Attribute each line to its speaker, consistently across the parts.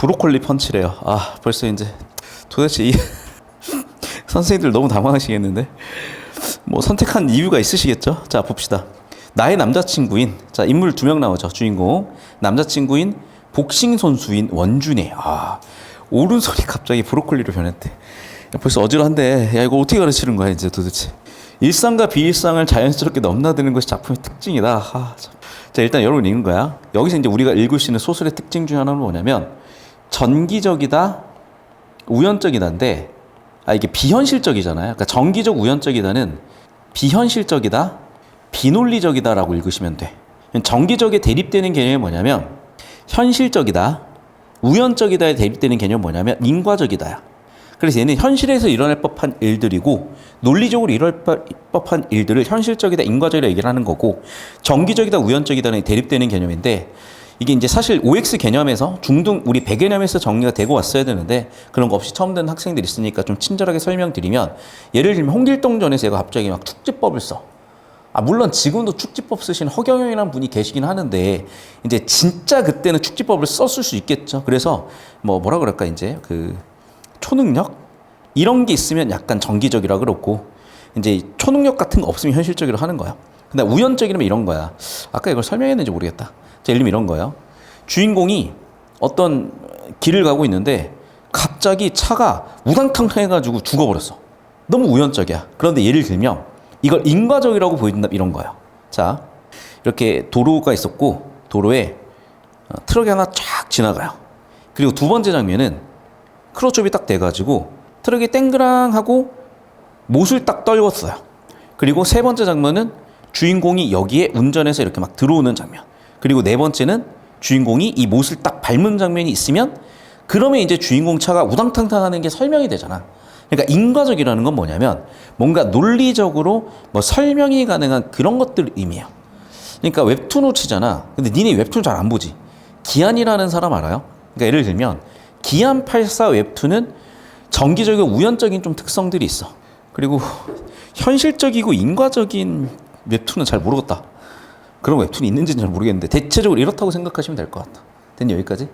Speaker 1: 브로콜리 펀치래요. 아 벌써 이제 도대체 이 선생님들 너무 당황하시겠는데 뭐 선택한 이유가 있으시겠죠? 자 봅시다. 나의 남자친구인 자 인물 두 명 나오죠 주인공 남자친구인 복싱 선수인 원준이 아 오른손이 갑자기 브로콜리로 변했대. 야, 벌써 어지러한데 야 이거 어떻게 가르치는 거야 이제 도대체 일상과 비일상을 자연스럽게 넘나드는 것이 작품의 특징이다. 아, 참. 자 일단 여러분 읽는 거야. 여기서 이제 우리가 읽을 수 있는 소설의 특징 중 하나는 뭐냐면 전기적이다, 우연적이다인데 아 이게 비현실적이잖아요. 그러니까 정기적 우연적이다는 비현실적이다, 비논리적이다라고 읽으시면 돼. 정기적에 대립되는 개념이 뭐냐면 현실적이다, 우연적이다에 대립되는 개념이 뭐냐면 인과적이다야. 그래서 얘는 현실에서 일어날 법한 일들이고 논리적으로 일어날 법한 일들을 현실적이다, 인과적이다 얘기를 하는 거고 정기적이다, 우연적이다는 대립되는 개념인데 이게 이제 사실 OX 개념에서 중등 우리 배개념에서 정리가 되고 왔어야 되는데 그런 거 없이 처음 듣는 학생들이 있으니까 좀 친절하게 설명드리면 예를 들면 홍길동전에서 얘가 갑자기 막 축지법을 써. 아 물론 지금도 축지법 쓰신 허경영이라는 분이 계시긴 하는데 이제 진짜 그때는 축지법을 썼을 수 있겠죠. 그래서 뭐 뭐라 그럴까 이제 그 초능력 이런 게 있으면 약간 정기적이라 그렇고 이제 초능력 같은 거 없으면 현실적으로 하는 거야. 근데 우연적이면 이런 거야. 아까 이걸 설명했는지 모르겠다. 자, 예를 들면 이런 거예요. 주인공이 어떤 길을 가고 있는데 갑자기 차가 우당탕탕 해가지고 죽어버렸어. 너무 우연적이야. 그런데 예를 들면 이걸 인과적이라고 보여준다 이런 거야. 자, 이렇게 도로가 있었고 도로에 어, 트럭이 하나 쫙 지나가요. 그리고 두 번째 장면은 크로스업이 딱 돼가지고 트럭이 땡그랑 하고 못을 딱 떨궜어요. 그리고 세 번째 장면은 주인공이 여기에 운전해서 이렇게 막 들어오는 장면. 그리고 네 번째는 주인공이 이 못을 딱 밟는 장면이 있으면 그러면 이제 주인공 차가 우당탕탕 하는 게 설명이 되잖아. 그러니까 인과적이라는 건 뭐냐면 뭔가 논리적으로 뭐 설명이 가능한 그런 것들 의미해요. 그러니까 웹툰을 치잖아. 근데 니네 웹툰 잘 안 보지. 기한이라는 사람 알아요? 그러니까 예를 들면 기안 84 웹툰은 정기적이고 우연적인 좀 특성들이 있어. 그리고 현실적이고 인과적인 웹툰은 잘 모르겠다. 그런 웹툰이 있는지는 잘 모르겠는데 대체적으로 이렇다고 생각하시면 될 것 같다. 됐니 여기까지?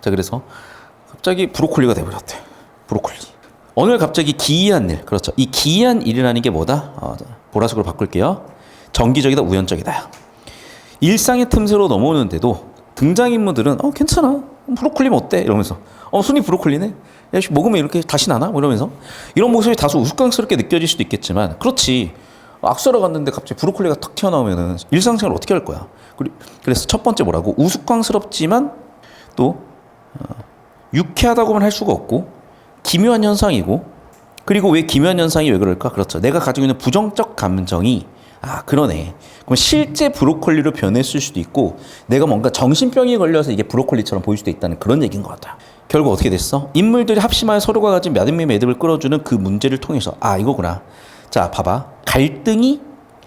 Speaker 1: 자 그래서 갑자기 브로콜리가 돼버렸대. 브로콜리. 오늘 갑자기 기이한 일. 그렇죠. 이 기이한 일이라는 게 뭐다? 어, 보라색으로 바꿀게요. 정기적이다, 우연적이다. 일상의 틈새로 넘어오는데도 등장인물들은 어 괜찮아 브로콜리면 어때 이러면서 어 순이 브로콜리네 야 씨, 먹으면 이렇게 다시 나나 뭐 이러면서 이런 모습이 다소 우스꽝스럽게 느껴질 수도 있겠지만 그렇지 악수하러 갔는데 갑자기 브로콜리가 탁 튀어나오면은 일상생활 어떻게 할 거야? 그래서 첫 번째 뭐라고? 우스꽝스럽지만 또 어, 유쾌하다고만 할 수가 없고 기묘한 현상이고 그리고 왜 기묘한 현상이 왜 그럴까? 그렇죠. 내가 가지고 있는 부정적 감정이 아 그러네. 그럼 실제 브로콜리로 변했을 수도 있고 내가 뭔가 정신병이 걸려서 이게 브로콜리처럼 보일 수도 있다는 그런 얘기인 것 같아요. 결국 어떻게 됐어? 인물들이 합심하여 서로가 가진 매듭의 매듭을 끌어주는 그 문제를 통해서 아 이거구나 자 봐봐. 갈등이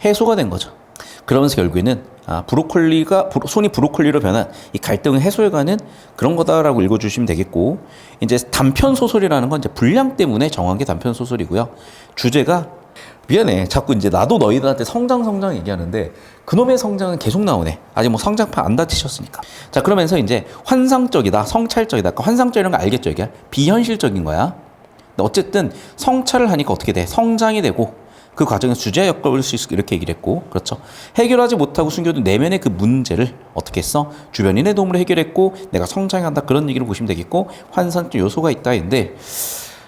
Speaker 1: 해소가 된 거죠. 그러면서 결국에는 아, 브로콜리가 브로- 손이 브로콜리로 변한 이 갈등을 해소해가는 그런 거다라고 읽어주시면 되겠고 이제 단편 소설이라는 건 이제 분량 때문에 정한 게 단편 소설이고요. 주제가 미안해. 자꾸 이제 나도 너희들한테 성장 성장 얘기하는데 그놈의 성장은 계속 나오네. 아직 뭐 성장판 안 다치셨으니까. 자 그러면서 이제 환상적이다 성찰적이다. 아까 환상적이라는 거 알겠죠 이게? 비현실적인 거야 어쨌든 성찰을 하니까 어떻게 돼? 성장이 되고 그 과정에서 주제에 엮을 수 있을 이렇게 얘기를 했고 그렇죠? 해결하지 못하고 숨겨둔 내면의 그 문제를 어떻게 했어 주변인의 도움으로 해결했고 내가 성장한다 그런 얘기를 보시면 되겠고 환상적 요소가 있다 인데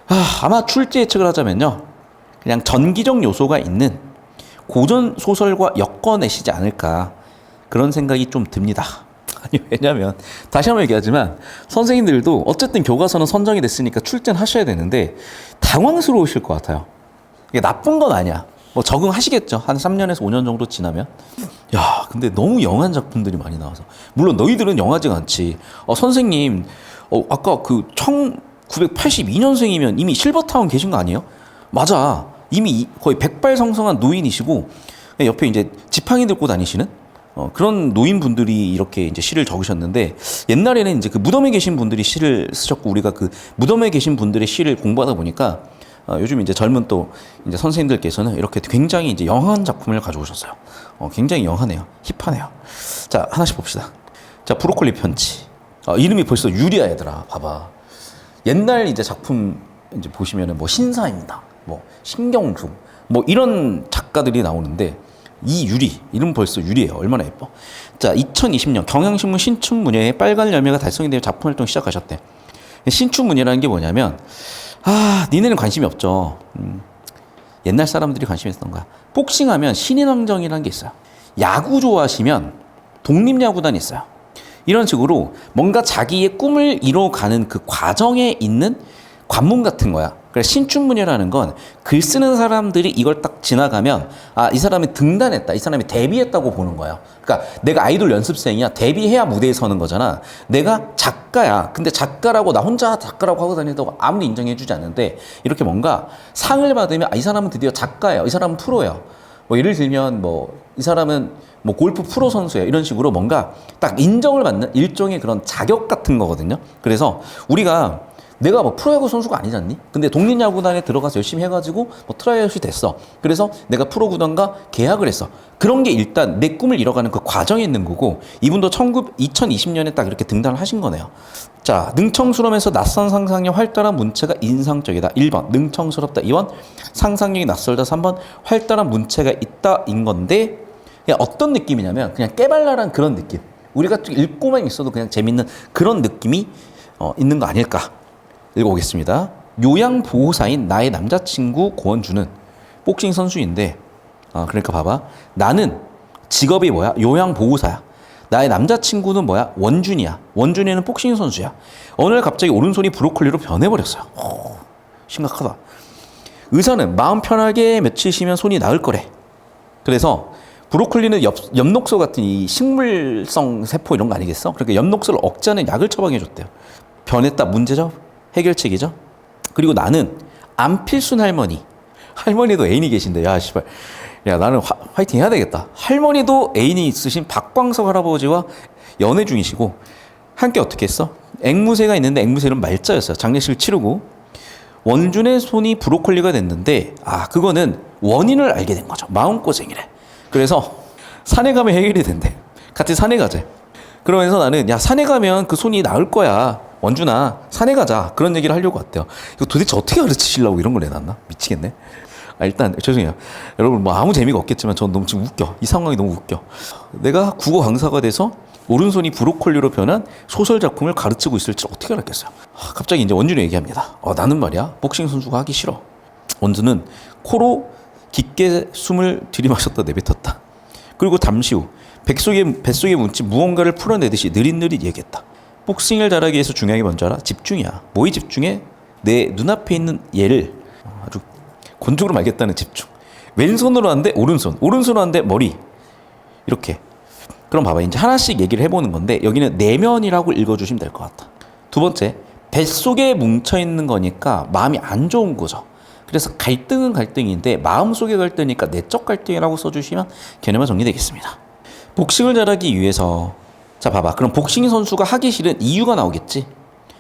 Speaker 1: 아, 아마 출제 예측을 하자면요. 그냥 전기적 요소가 있는 고전 소설과 엮어내시지 않을까 그런 생각이 좀 듭니다. 아니 왜냐면 다시 한번 얘기하지만 선생님들도 어쨌든 교과서는 선정이 됐으니까 출제는 하셔야 되는데 당황스러우실 것 같아요. 이게 나쁜 건 아니야. 뭐 적응하시겠죠. 한 3년에서 5년 정도 지나면. 야, 근데 너무 영한 작품들이 많이 나와서. 물론 너희들은 영하지가 않지. 어, 선생님, 어, 아까 그 1982년생이면 이미 실버타운 계신 거 아니에요? 맞아. 이미 이- 거의 백발성성한 노인이시고 옆에 이제 지팡이 들고 다니시는 어, 그런 노인분들이 이렇게 이제 시를 적으셨는데 옛날에는 이제 그 무덤에 계신 분들이 시를 쓰셨고 우리가 그 무덤에 계신 분들의 시를 공부하다 보니까 어, 요즘 이제 젊은 또 이제 선생님들께서는 이렇게 굉장히 이제 영한 작품을 가져오셨어요. 어, 굉장히 영하네요. 힙하네요. 자, 하나씩 봅시다. 자, 브로콜리 편지. 어, 이름이 벌써 유리야 얘들아. 봐봐. 옛날 이제 작품 이제 보시면은 뭐 신사입니다. 뭐 신경중 뭐 이런 작가들이 나오는데 이 유리 이름 벌써 유리예요. 얼마나 예뻐. 자, 2020년 경향신문 신춘문예에 빨간 열매가 달성이 되어 작품 활동 시작하셨대. 신춘문예라는 게 뭐냐면 아, 니네는 관심이 없죠. 음, 옛날 사람들이 관심 있었던 거야. 복싱하면 신인왕정이라는 게 있어요. 야구 좋아하시면 독립야구단이 있어요. 이런 식으로 뭔가 자기의 꿈을 이뤄가는 그 과정에 있는 관문 같은 거야. 그래서 신춘문예라는 건 글 쓰는 사람들이 이걸 딱 지나가면 아, 이 사람이 등단했다. 이 사람이 데뷔했다고 보는 거야. 그러니까 내가 아이돌 연습생이야. 데뷔해야 무대에 서는 거잖아. 내가 작가야. 근데 작가라고 나 혼자 작가라고 하고 다닌다고 아무리 인정해 주지 않는데 이렇게 뭔가 상을 받으면 아, 이 사람은 드디어 작가예요. 이 사람은 프로예요. 뭐 예를 들면 뭐 이 사람은 뭐 골프 프로 선수예요. 이런 식으로 뭔가 딱 인정을 받는 일종의 그런 자격 같은 거거든요. 그래서 우리가 내가 뭐 프로야구 선수가 아니잖니? 근데 독립야구단에 들어가서 열심히 해가지고 뭐 트라이아웃이 됐어. 그래서 내가 프로구단과 계약을 했어. 그런 게 일단 내 꿈을 이뤄가는 그 과정에 있는 거고 이분도 19, 2020년에 딱 이렇게 등단을 하신 거네요. 자, 능청스러우면서 낯선 상상력 활달한 문체가 인상적이다. 1번 능청스럽다. 2번 상상력이 낯설다. 3번 활달한 문체가 있다. 인 건데 그냥 어떤 느낌이냐면 그냥 깨발랄한 그런 느낌. 우리가 좀 읽고만 있어도 그냥 재밌는 그런 느낌이 어, 있는 거 아닐까. 읽어보겠습니다. 요양 보호사인 나의 남자친구 고원주는 복싱 선수인데, 아, 그러니까 봐봐. 나는 직업이 뭐야? 요양 보호사야. 나의 남자친구는 뭐야? 원준이야. 원준이는 복싱 선수야. 어느 날 갑자기 오른손이 브로콜리로 변해버렸어요. 오, 심각하다. 의사는 마음 편하게 며칠 쉬면 손이 나을 거래. 그래서 브로콜리는 엽, 엽록소 같은 이 식물성 세포 이런 거 아니겠어? 그러니까 엽록소를 억제하는 약을 처방해 줬대요. 변했다 문제죠? 해결책이죠? 그리고 나는 안필순 할머니. 할머니도 애인이 계신데 야 씨발. 야 나는 화, 화이팅 해야 되겠다. 할머니도 애인이 있으신 박광석 할아버지와 연애 중이시고 함께 어떻게 했어? 앵무새가 있는데 앵무새는 말자였어요. 장례식을 치르고 원준의 손이 브로콜리가 됐는데 아 그거는 원인을 알게 된 거죠. 마음고생이래. 그래서 산에 가면 해결이 된대. 같이 산에 가재. 그러면서 나는 야 산에 가면 그 손이 나을 거야. 원준아 산에 가자. 그런 얘기를 하려고 왔대요. 이거 도대체 어떻게 가르치시려고 이런 걸 내놨나? 미치겠네. 아, 일단 죄송해요. 여러분 뭐 아무 재미가 없겠지만 저는 너무 지금 웃겨. 이 상황이 너무 웃겨. 내가 국어 강사가 돼서 오른손이 브로콜리로 변한 소설 작품을 가르치고 있을지 어떻게 알았겠어요. 아, 갑자기 이제 원준이 얘기합니다. 어, 나는 말이야 복싱 선수가 하기 싫어. 원준은 코로 깊게 숨을 들이마셨다 내뱉었다. 그리고 잠시 후 뱃속에, 뱃속에 묻힌 무언가를 풀어내듯이 느릿느릿 얘기했다. 복싱을 잘하기 위해서 중요한 게 뭔지 알아? 집중이야. 뭐에 집중해? 내 눈앞에 있는 얘를 아주 곤죽으로 말겠다는 집중. 왼손으로 하는데 오른손, 오른손으로 하는데 머리. 이렇게. 그럼 봐봐. 이제 하나씩 얘기를 해보는 건데 여기는 내면이라고 읽어주시면 될 것 같다. 두 번째, 뱃속에 뭉쳐있는 거니까 마음이 안 좋은 거죠. 그래서 갈등은 갈등인데 마음속의 갈등이니까 내적 갈등이라고 써주시면 개념화 정리되겠습니다. 복싱을 잘하기 위해서 자 봐봐. 그럼 복싱 선수가 하기 싫은 이유가 나오겠지?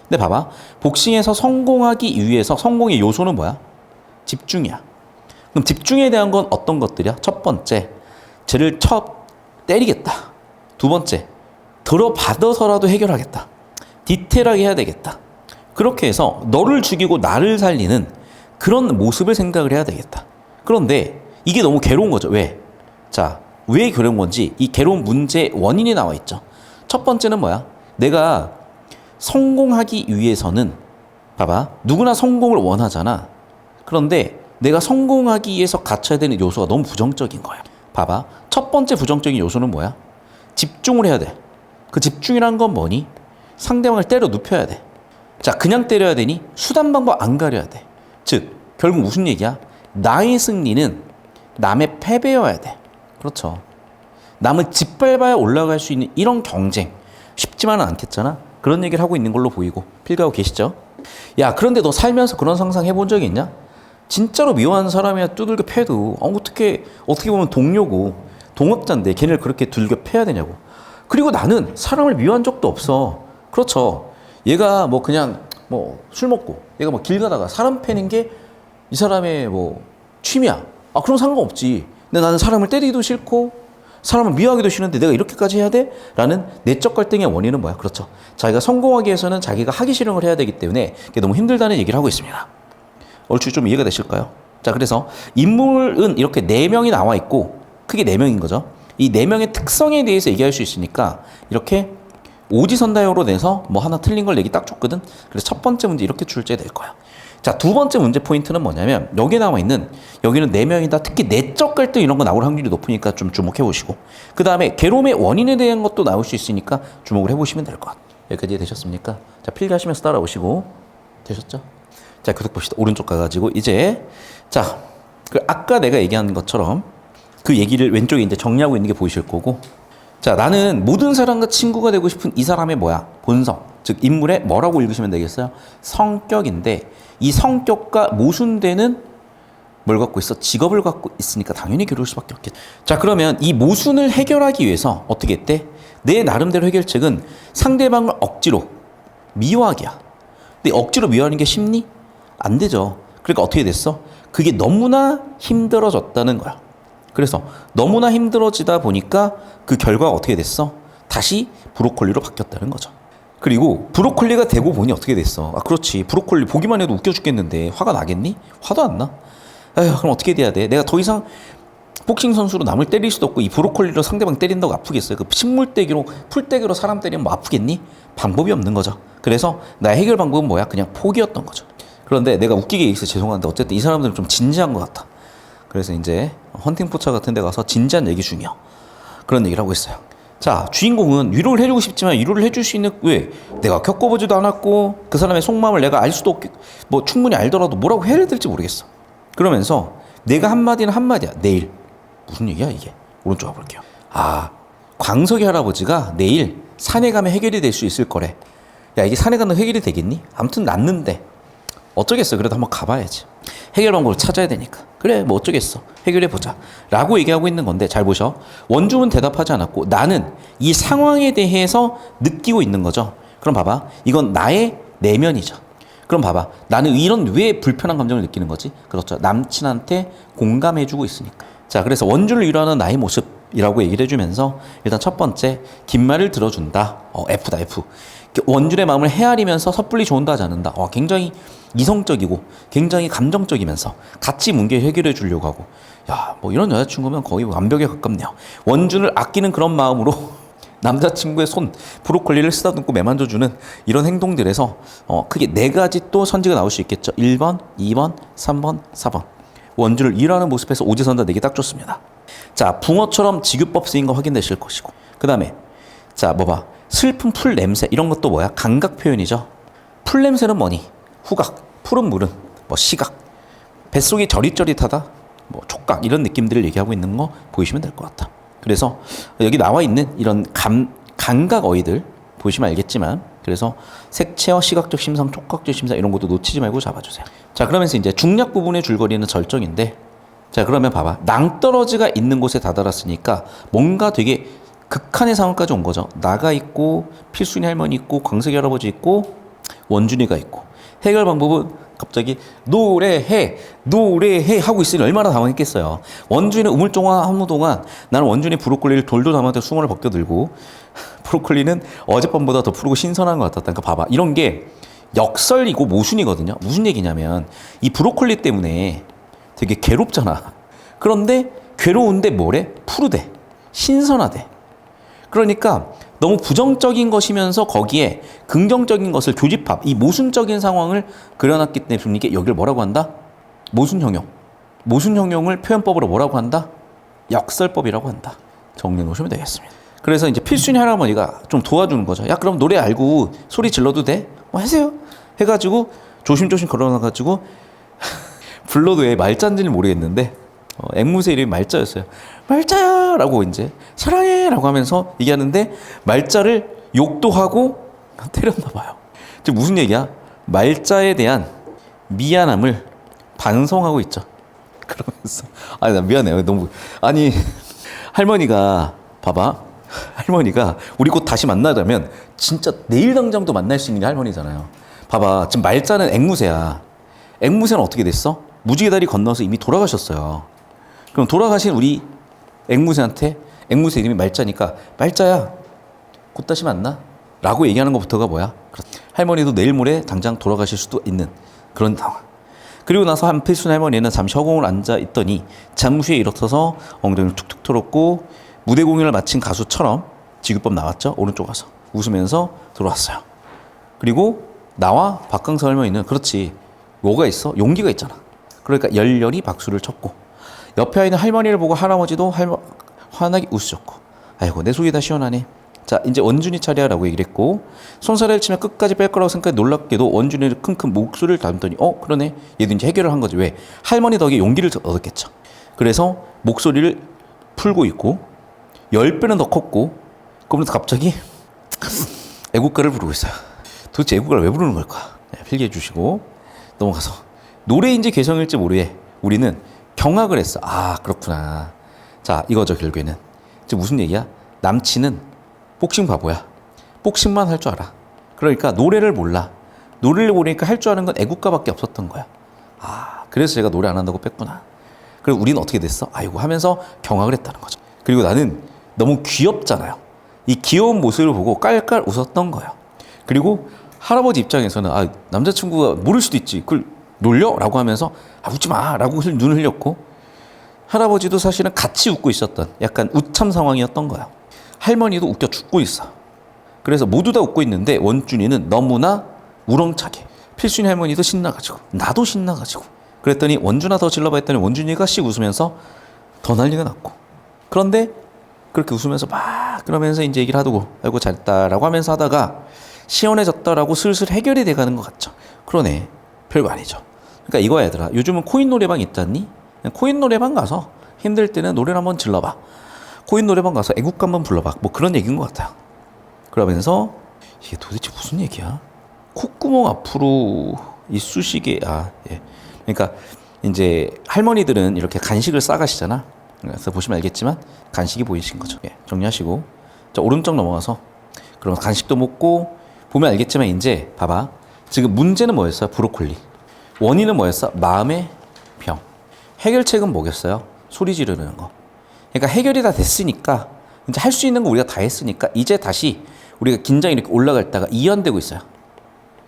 Speaker 1: 근데 봐봐. 복싱에서 성공하기 위해서 성공의 요소는 뭐야? 집중이야. 그럼 집중에 대한 건 어떤 것들이야? 첫 번째 쟤를 쳐 때리겠다. 두 번째 들어받아서라도 해결하겠다. 디테일하게 해야 되겠다. 그렇게 해서 너를 죽이고 나를 살리는 그런 모습을 생각을 해야 되겠다. 그런데 이게 너무 괴로운 거죠. 왜? 자, 왜 괴로운 건지 이 괴로운 문제의 원인이 나와 있죠. 첫 번째는 뭐야? 내가 성공하기 위해서는 봐봐. 누구나 성공을 원하잖아. 그런데 내가 성공하기 위해서 갖춰야 되는 요소가 너무 부정적인 거야. 봐봐. 첫 번째 부정적인 요소는 뭐야? 집중을 해야 돼. 그 집중이란 건 뭐니? 상대방을 때려 눕혀야 돼. 자, 그냥 때려야 되니? 수단 방법 안 가려야 돼. 즉, 결국 무슨 얘기야? 나의 승리는 남의 패배여야 돼. 그렇죠. 남을 짓밟아야 올라갈 수 있는 이런 경쟁 쉽지만은 않겠잖아. 그런 얘기를 하고 있는 걸로 보이고 필가하고 계시죠? 야 그런데 너 살면서 그런 상상 해본 적이 있냐? 진짜로 미워하는 사람이야 두들겨 패도 어, 어떻게 어떻게 보면 동료고 동업자인데 걔네를 그렇게 두들겨 패야 되냐고. 그리고 나는 사람을 미워한 적도 없어. 그렇죠. 얘가 뭐 그냥 뭐 술 먹고 얘가 뭐 길 가다가 사람 패는 게 이 사람의 뭐 취미야. 아 그런 상관없지. 근데 나는 사람을 때리기도 싫고 사람을 미워하기도 싫은데 내가 이렇게까지 해야 돼? 라는 내적 갈등의 원인은 뭐야? 그렇죠. 자기가 성공하기 위해서는 자기가 하기 싫은 걸 해야 되기 때문에 그게 너무 힘들다는 얘기를 하고 있습니다. 얼추 좀 이해가 되실까요? 자, 그래서 인물은 이렇게 네 명이 나와 있고 크게 네 명인 거죠. 이 네 명의 특성에 대해서 얘기할 수 있으니까 이렇게 오지선다형으로 내서 뭐 하나 틀린 걸 내기 딱 좋거든. 그래서 첫 번째 문제 이렇게 출제될 거야. 자, 두 번째 문제 포인트는 뭐냐면 여기에 나와 있는 여기는 네 명이다. 특히 내적 갈등 이런 거 나올 확률이 높으니까 좀 주목해 보시고 그 다음에 괴로움의 원인에 대한 것도 나올 수 있으니까 주목을 해 보시면 될 것 같아요. 여기까지 되셨습니까? 자, 필기하시면서 따라오시고 되셨죠? 자, 계속 봅시다. 오른쪽 가 가지고 이제 자, 그 아까 내가 얘기한 것처럼 그 얘기를 왼쪽에 이제 정리하고 있는 게 보이실 거고 자, 나는 모든 사람과 친구가 되고 싶은 이 사람의 뭐야? 본성. 즉, 인물의 뭐라고 읽으시면 되겠어요? 성격인데, 이 성격과 모순되는 뭘 갖고 있어? 직업을 갖고 있으니까 당연히 괴로울 수밖에 없겠죠. 자, 그러면 이 모순을 해결하기 위해서 어떻게 했대? 내 나름대로 해결책은 상대방을 억지로 미워하기야. 근데 억지로 미워하는 게 쉽니? 안 되죠. 그러니까 어떻게 됐어? 그게 너무나 힘들어졌다는 거야. 그래서 너무나 힘들어지다 보니까 그 결과가 어떻게 됐어? 다시 브로콜리로 바뀌었다는 거죠. 그리고 브로콜리가 되고 보니 어떻게 됐어? 아, 그렇지. 브로콜리 보기만 해도 웃겨 죽겠는데 화가 나겠니? 화도 안 나. 에휴, 그럼 어떻게 돼야 돼? 내가 더 이상 복싱 선수로 남을 때릴 수도 없고 이 브로콜리로 상대방 때린다고 아프겠어요? 그 식물떼기로 풀떼기로 사람 때리면 뭐 아프겠니? 방법이 없는 거죠. 그래서 나의 해결 방법은 뭐야? 그냥 포기였던 거죠. 그런데 내가 웃기게 얘기해서 죄송한데 어쨌든 이 사람들은 좀 진지한 것 같아. 그래서 이제 헌팅 포차 같은 데 가서 진지한 얘기 중이요. 그런 얘기를 하고 있어요. 자, 주인공은 위로를 해주고 싶지만 위로를 해줄 수 있는 왜 내가 겪어보지도 않았고 그 사람의 속마음을 내가 알 수도 없고 뭐 충분히 알더라도 뭐라고 해야 될지 모르겠어. 그러면서 내가 한마디는 한마디야. 내일 무슨 얘기야 이게? 오른쪽 가볼게요. 아, 광석이 할아버지가 내일 산에 가면 해결이 될 수 있을 거래. 야, 이게 산에 가면 해결이 되겠니? 아무튼 났는데 어쩌겠어. 그래도 한번 가봐야지. 해결 방법을 찾아야 되니까. 그래, 뭐 어쩌겠어. 해결해 보자. 라고 얘기하고 있는 건데, 잘 보셔. 원주는 대답하지 않았고, 나는 이 상황에 대해서 느끼고 있는 거죠. 그럼 봐봐. 이건 나의 내면이죠. 그럼 봐봐. 나는 이런 왜 불편한 감정을 느끼는 거지? 그렇죠. 남친한테 공감해주고 있으니까. 자, 그래서 원주를 위로하는 나의 모습이라고 얘기를 해주면서 일단 첫 번째, 긴 말을 들어준다. 어, F다, F. 원준의 마음을 헤아리면서 섣불리 좋은다 하지 않는다. 와, 굉장히 이성적이고 굉장히 감정적이면서 같이 문제 해결해 주려고 하고 야, 뭐 이런 여자친구면 거의 완벽에 가깝네요. 원준을 아끼는 그런 마음으로 남자친구의 손, 브로콜리를 쓰다듬고 매만져주는 이런 행동들에서 어, 크게 네 가지 또 선지가 나올 수 있겠죠. 1번, 2번, 3번, 4번. 원주를 일하는 모습에서 오지선다 내기 딱 좋습니다. 자, 붕어처럼 지규법 쓰인 거 확인되실 것이고. 그 다음에, 자, 뭐 봐. 슬픈 풀 냄새. 이런 것도 뭐야? 감각 표현이죠. 풀 냄새는 뭐니? 후각. 푸른 물은 뭐 시각. 뱃속이 저릿저릿하다. 뭐 촉각. 이런 느낌들을 얘기하고 있는 거 보이시면 될 것 같다. 그래서 여기 나와 있는 이런 감, 감각 어휘들 보시면 알겠지만 그래서 색채와 시각적 심상, 촉각적 심상 이런 것도 놓치지 말고 잡아주세요. 자 그러면서 이제 중략 부분의 줄거리는 절정인데 자 그러면 봐봐 낭떠러지가 있는 곳에 다다랐으니까 뭔가 되게 극한의 상황까지 온 거죠. 나가 있고 필순이 할머니 있고 광석이 할아버지 있고 원준이가 있고 해결 방법은 갑자기 노래해 노래해 하고 있으니 얼마나 당황했겠어요. 원준이 우물종화 하는 동안 나는 원준이 브로콜리를 돌돌 담아서 수건을 벗겨들고 브로콜리는 어젯밤보다 더 푸르고 신선한 것 같았다니까 봐봐 이런 게 역설이고 모순이거든요. 무슨 얘기냐면 이 브로콜리 때문에 되게 괴롭잖아. 그런데 괴로운데 뭐래? 푸르대. 신선하대. 그러니까 너무 부정적인 것이면서 거기에 긍정적인 것을 교집합, 이 모순적인 상황을 그려놨기 때문에 이게 여기를 뭐라고 한다? 모순형용. 모순형용을 표현법으로 뭐라고 한다? 역설법이라고 한다. 정리해 놓으시면 되겠습니다. 그래서 이제 필순이 할아버지가 좀 도와주는 거죠. 야, 그럼 노래 알고 소리 질러도 돼? 뭐 하세요. 해가지고 조심조심 걸어놔가지고 불러도 왜 말자인지는 모르겠는데 어, 앵무새 이름이 말자였어요. 말자야! 라고 이제 사랑해! 라고 하면서 얘기하는데 말자를 욕도 하고 때렸나 봐요. 지금 무슨 얘기야? 말자에 대한 미안함을 반성하고 있죠. 그러면서 아니 나 미안해요. 너무 아니 할머니가 봐봐. 할머니가 우리 곧 다시 만나자면 진짜 내일 당장도 만날 수 있는 게 할머니잖아요. 봐봐. 지금 말자는 앵무새야. 앵무새는 어떻게 됐어? 무지개 다리 건너서 이미 돌아가셨어요. 그럼 돌아가신 우리 앵무새한테 앵무새 이름이 말자니까 말자야 곧 다시 만나 라고 얘기하는 것부터가 뭐야? 할머니도 내일 모레 당장 돌아가실 수도 있는 그런 상황. 그리고 나서 한 필순 할머니는 잠시 허공을 앉아 있더니 잠시 후에 일어서서 엉덩이를 툭툭 털었고 무대 공연을 마친 가수처럼 지구법 나왔죠? 오른쪽 와서. 웃으면서 돌아왔어요. 그리고 나와 박강서 할머니는 그렇지 뭐가 있어? 용기가 있잖아. 그러니까 열렬히 박수를 쳤고 옆에 있는 할머니를 보고 할아버지도 할머, 환하게 웃으셨고 아이고 내 속이 다 시원하네. 자 이제 원준이 차례야라고 얘기를 했고 손사래를 치면 끝까지 뺄 거라고 생각해 놀랍게도 원준이를 킁킁 목소리를 닮더니 어 그러네. 얘도 이제 해결을 한 거지. 왜? 할머니 덕에 용기를 얻었겠죠. 그래서 목소리를 풀고 있고 열 배는 더 컸고 그러면서 갑자기 애국가를 부르고 있어요. 도대체 애국가를 왜 부르는 걸까? 네, 필기해 주시고 넘어가서. 노래인지 개성일지 모르게 우리는 경악을 했어. 아 그렇구나. 자 이거죠 결국에는. 이제 무슨 얘기야? 남친은 복싱 바보야. 복싱만 할 줄 알아. 그러니까 노래를 몰라. 노래를 모르니까 할 줄 아는 건 애국가밖에 없었던 거야. 아 그래서 제가 노래 안 한다고 뺐구나. 그리고 우리는 어떻게 됐어? 아이고 하면서 경악을 했다는 거죠. 그리고 나는 너무 귀엽잖아요. 이 귀여운 모습을 보고 깔깔 웃었던 거예요 그리고 할아버지 입장에서는 아 남자친구가 모를 수도 있지. 그걸 놀려? 라고 하면서 아 웃지 마. 라고 흘- 눈을 흘렸고 할아버지도 사실은 같이 웃고 있었던 약간 우참 상황이었던 거야. 할머니도 웃겨 죽고 있어. 그래서 모두 다 웃고 있는데 원준이는 너무나 우렁차게 필순이 할머니도 신나가지고 나도 신나가지고. 그랬더니 원준아 더 질러봐 했더니 원준이가 씩 웃으면서 더 난리가 났고. 그런데 그렇게 웃으면서 막 그러면서 이제 얘기를 하고 아이고 잘했다라고 하면서 하다가 시원해졌다라고 슬슬 해결이 돼가는 것 같죠. 그러네. 별거 아니죠 그러니까 이거야 얘들아 요즘은 코인 노래방 있잖니 코인 노래방 가서 힘들 때는 노래를 한번 질러봐 코인 노래방 가서 애국가 한번 불러봐 뭐 그런 얘기인 것 같아요 그러면서 이게 도대체 무슨 얘기야? 콧구멍 앞으로 이 쑤시개 아 예. 그러니까 이제 할머니들은 이렇게 간식을 싸가시잖아. 그래서 보시면 알겠지만 간식이 보이신 거죠. 예. 정리하시고 자 오른쪽 넘어가서 그럼 간식도 먹고 보면 알겠지만 이제 봐봐 지금 문제는 뭐였어요? 브로콜리. 원인은 뭐였어? 마음의 병. 해결책은 뭐겠어요? 소리 지르는 거. 그러니까 해결이 다 됐으니까 이제 할 수 있는 거 우리가 다 했으니까 이제 다시 우리가 긴장이 이렇게 올라갈 때가 이연되고 있어요.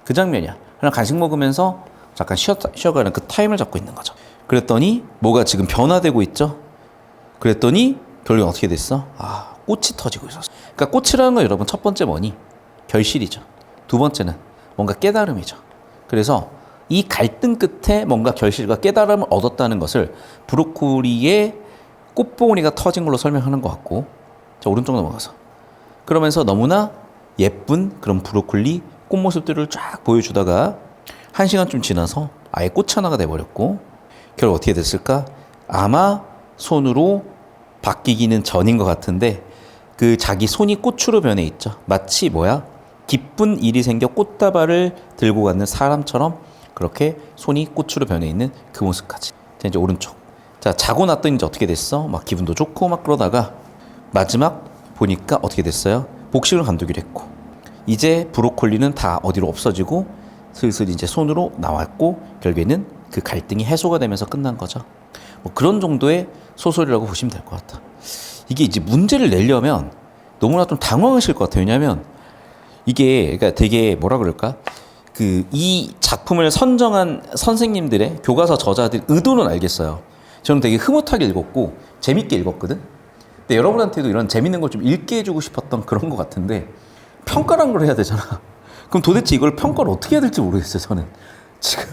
Speaker 1: 그 장면이야. 그냥 간식 먹으면서 잠깐 쉬어, 쉬어가는 그 타임을 잡고 있는 거죠. 그랬더니 뭐가 지금 변화되고 있죠? 그랬더니 결국 어떻게 됐어? 아, 꽃이 터지고 있었어. 그러니까 꽃이라는 건 여러분 첫 번째 뭐니? 결실이죠. 두 번째는 뭔가 깨달음이죠. 그래서 이 갈등 끝에 뭔가 결실과 깨달음을 얻었다는 것을 브로콜리의 꽃봉오리가 터진 걸로 설명하는 것 같고 자 오른쪽 넘어가서 그러면서 너무나 예쁜 그런 브로콜리 꽃 모습들을 쫙 보여주다가 한 시간쯤 지나서 아예 꽃 하나가 돼버렸고 결국 어떻게 됐을까? 아마 손으로 바뀌기는 전인 것 같은데 그 자기 손이 꽃으로 변해 있죠. 마치 뭐야? 기쁜 일이 생겨 꽃다발을 들고 가는 사람처럼 그렇게 손이 꽃으로 변해 있는 그 모습까지. 자, 이제 오른쪽. 자, 자고 났더니 이제 어떻게 됐어? 막 기분도 좋고 막 그러다가 마지막 보니까 어떻게 됐어요? 복식을 간두기로 했고 이제 브로콜리는 다 어디로 없어지고 슬슬 이제 손으로 나왔고 결국에는 그 갈등이 해소가 되면서 끝난 거죠. 뭐 그런 정도의 소설이라고 보시면 될 것 같아. 이게 이제 문제를 내려면 너무나 좀 당황하실 것 같아요. 왜냐하면 이게 그러니까 되게 뭐라 그럴까? 그 이 작품을 선정한 선생님들의 교과서 저자들 의도는 알겠어요. 저는 되게 흐뭇하게 읽었고 재밌게 읽었거든. 근데 여러분한테도 이런 재밌는 걸 좀 읽게 해주고 싶었던 그런 것 같은데 평가란 걸 해야 되잖아. 그럼 도대체 이걸 평가를 어떻게 해야 될지 모르겠어요. 저는 지금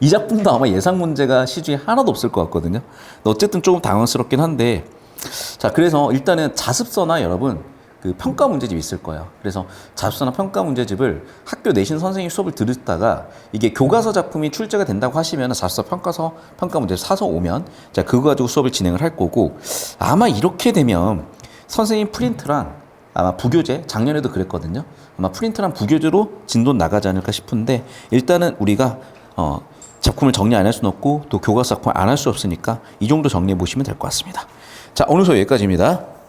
Speaker 1: 이 작품도 아마 예상 문제가 시중에 하나도 없을 것 같거든요. 어쨌든 조금 당황스럽긴 한데 자 그래서 일단은 자습서나 여러분 그 평가 문제집 있을 거예요. 그래서 자습서나 평가 문제집을 학교 내신 선생님 수업을 들었다가 이게 교과서 작품이 출제가 된다고 하시면 자습서 평가서 평가 문제 사서 오면 자 그거 가지고 수업을 진행을 할 거고 아마 이렇게 되면 선생님 프린트랑 아마 부교재 작년에도 그랬거든요. 아마 프린트랑 부교재로 진도 나가지 않을까 싶은데 일단은 우리가 어, 작품을 정리 안 할 수는 없고 또 교과서 작품 안 할 수 없으니까 이 정도 정리해 보시면 될 것 같습니다. 자 오늘 수업 여기까지입니다.